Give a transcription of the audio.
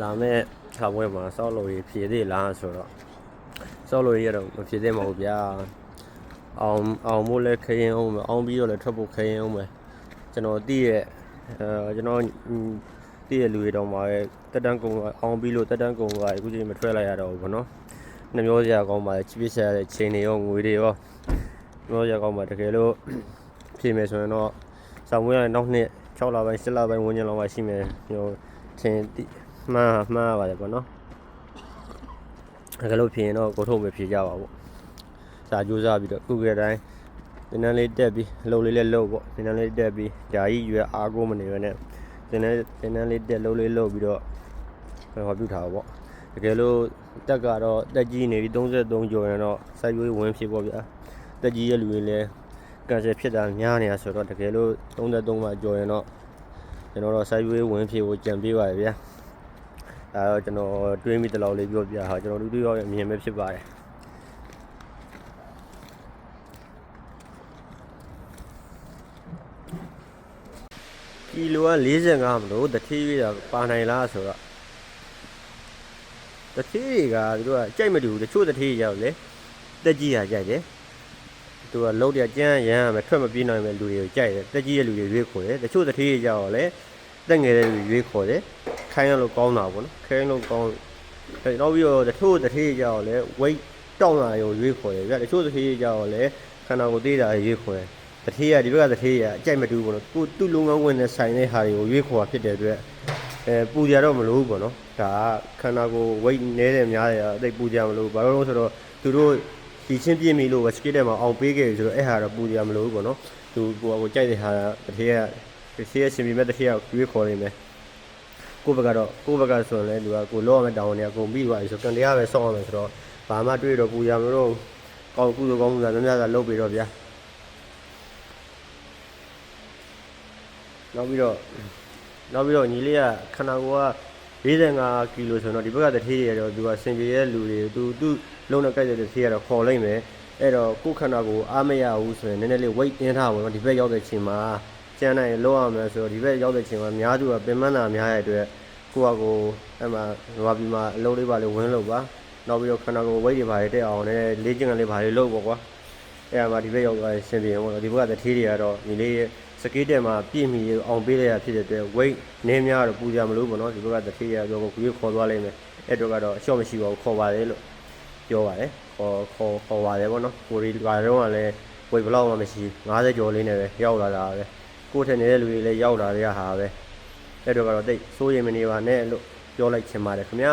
လာမဲ့ခါပွဲမှာစောက်လို့ရဖြည့်သေးလားဆိုတော့စောက်လို့ရတော့မဖြည့်သေးမဟုတ်ဗျာအောင်အောင်မို့လဲခရင်အောင်မယ်အောင်ပြီးတော့လဲထွက်ဖို့ခရင်အောင်မယ်ကျွန်တော်တည့်ရဲ့အဲကျွန်တော်တည့်ရဲ့လူတွေတော့မှာတက်တန်းကုံအောင်ပြီးလို့တက်တန်းကုံကအခုချိန်မထွက်လိုက်ရတော့ဘူးဗောနော်နှမျိုးစရာကောင်းပါလေချစ်ပစ်ဆက်ရတဲ့ချိန်တွေရောငွေတွေရောနှမျိုးစရာကောင်းပါတကယ်လို့ဖြည့်မယ်ဆိုရင်တော့ဆောင်းမွေးရနောက်နှစ်6လပိုင်း7လပိုင်းဝန်းကျင်လောက်မှရှိမယ်ဟိုထင်တိ မှားမှားပါတယ်ပေါ့နော်အဲလိုဖြစ်ရင်တော့ကိုထုတ်မဖြစ်ကြပါဘူးစာကြိုးစားပြီးတော့ခုကတိုင်းသင်တန်းလေးတက်ပြီးအလုပ်လေးလည်းလုပ်ပေါ့သင်တန်းလေးတက်ပြီးဓာကြီးရွယ်အားကိုးမနေရနဲ့သင်တန်းသင်တန်းလေးတက်လုပ်လေးလုပ်ပြီးတော့ဟောပြုထားပါပေါ့တကယ်လို့တက်ကတော့တက်ကြီးနေပြီး33ကျော်ရင်တော့စိုက်ရွေးဝင်ဖြစ်ပေါ့ဗျာတက်ကြီးရဲ့လူတွေလည်းကန်ဆယ်ဖြစ်တာများနေတာဆိုတော့တကယ်လို့33မှာကျော်ရင်တော့ကျွန်တော်တော့စိုက်ရွေးဝင်ဖြစ်ကိုကြံပေးပါရဗျာ ဒါတော့ကျွန်တော်တွေးမိတဲ့လောက်လေးပြောပြဟာကျွန်တော်လူတွေရောရဲ့အမြင်ပဲဖြစ်ပါတယ်ကီလိုက45မလို့တတိရပါနိုင်လားဆိုတော့တတိကသူတို့ကကြိုက်မတူဘူးတချို့တတိရောက်လေတက်ကြီးရကြိုက်တယ်သူကလုံးတကြမ်းရမ်းရမယ်ထွက်မပြေးနိုင်မဲ့လူတွေကိုကြိုက်တယ်တက်ကြီးရဲ့လူတွေရွေးခေါ်တယ်တချို့တတိကြောက်လေတက်ငယ်တဲ့လူတွေရွေးခေါ်တယ် ခိုင်းရလို့ကောင်းတာပေါ့နော်ခိုင်းလို့ကောင်းအဲနောက်ပြီးတော့တချို့တထေးကြတော့လဲ weight တောင်းတာရောရွေးခေါ်တယ်ဗျတချို့တထေးကြတော့လဲခန္ဓာကိုယ်သေးတာရွေးခေါ်တယ်တထေးကဒီဘက်ကတထေးကအကြိုက်မတူဘူးပေါ့နော်ကိုသူ့လုံငန်းဝင်တဲ့ဆိုင်တဲ့ဟာတွေကိုရွေးခေါ်တာဖြစ်တဲ့အတွက်အဲပူကြတော့မလို့ပေါ့နော်ဒါကခန္ဓာကိုယ် weight နည်းတယ်များတယ်အသိပူကြမလို့ဘာလို့လဲဆိုတော့သူတို့ဒီချင်းပြည့်မီလို့ပဲ skate ထဲမှာအောင်ပေးခဲ့ပြီဆိုတော့အဲ့ဟာတော့ပူကြမလို့ပေါ့နော်သူကိုကိုကြိုက်တဲ့ဟာတထေးကတထေးရဲ့ရှင်ပြမဲ့တထေးကရွေးခေါ်နေမယ် ကိုယ့်ဘက်ကတော့ကိုယ့်ဘက်ကဆိုရင်လည်းသူကကိုလောရမယ့်တောင်းနေကိုပြီးသွားပြီဆိုကန်တရားပဲစောင့်ရမယ်ဆိုတော့ဘာမှတွေးတော့ပူရမလို့ကောင်းကုသိုလ်ကောင်းမှုသာများများသာလုပ်ပြီးတော့ဗျာနောက်ပြီးတော့နောက်ပြီးတော့ညီလေးကခန္ဓာကိုယ်က45ကီလိုဆိုတော့ဒီဘက်ကတထေးရတော့သူကစင်ပြေရဲ့လူတွေသူသူ့လုံးနဲ့ကြိုက်တဲ့တထေးရတော့ခေါ်လိုက်မယ်အဲ့တော့ကိုယ်ခန္ဓာကိုယ်အားမရဘူးဆိုရင်နည်းနည်းလေး weight တင်းထားပါတော့ဒီဘက်ရောက်တဲ့ချိန်မှာ ကျန်နိုင်လောက်ရမယ်ဆိုတော့ဒီဘက်ရောက်တဲ့ချိန်မှာအများစုကပင်မနာများရဲ့အတွက်ကိုယ့်အကိုအဲ့မှာငါပြီးမှအလုံးလေးပါလေးဝင်းလို့ပါနောက်ပြီးတော့ခန္ဓာကိုယ်ဝိတ်တွေပါလေးတက်အောင်လည်းလေ့ကျင့်ကလေးပါလေးလုပ်ပေါ့ကွာအဲ့မှာဒီဘက်ရောက်သွားရင်ဆင်ပြေပေါ့နော်ဒီဘက်ကတထေးတွေကတော့ဒီလေးရဲ့စကေးတက်မှာပြည့်မီအောင်ပေးလိုက်ရဖြစ်တဲ့အတွက် weight နည်းများတော့ပူကြမလို့ပေါ့နော်ဒီဘက်ကတထေးကတော့ကိုကြီးခေါ်သွားလိုက်မယ်အဲ့တော့ကတော့အလျှော့မရှိပါဘူးခေါ်ပါတယ်လို့ပြောပါတယ်ခေါ်ခေါ်ခေါ်ပါတယ်ပေါ့နော်ကိုရီကတော့လည်း weight ဘယ်လောက်မှမရှိ50ကျော်လေးနဲ့ပဲရောက်လာတာပဲ ကိုယ်ထင်နေတဲ့လူတွေလည်းရောက်လာတဲ့ဟာပဲအဲ့တော့ကတော့တိတ်စိုးရိမ်မနေပါနဲ့လို့ပြောလိုက်ချင်ပါတယ်ခင်ဗျာ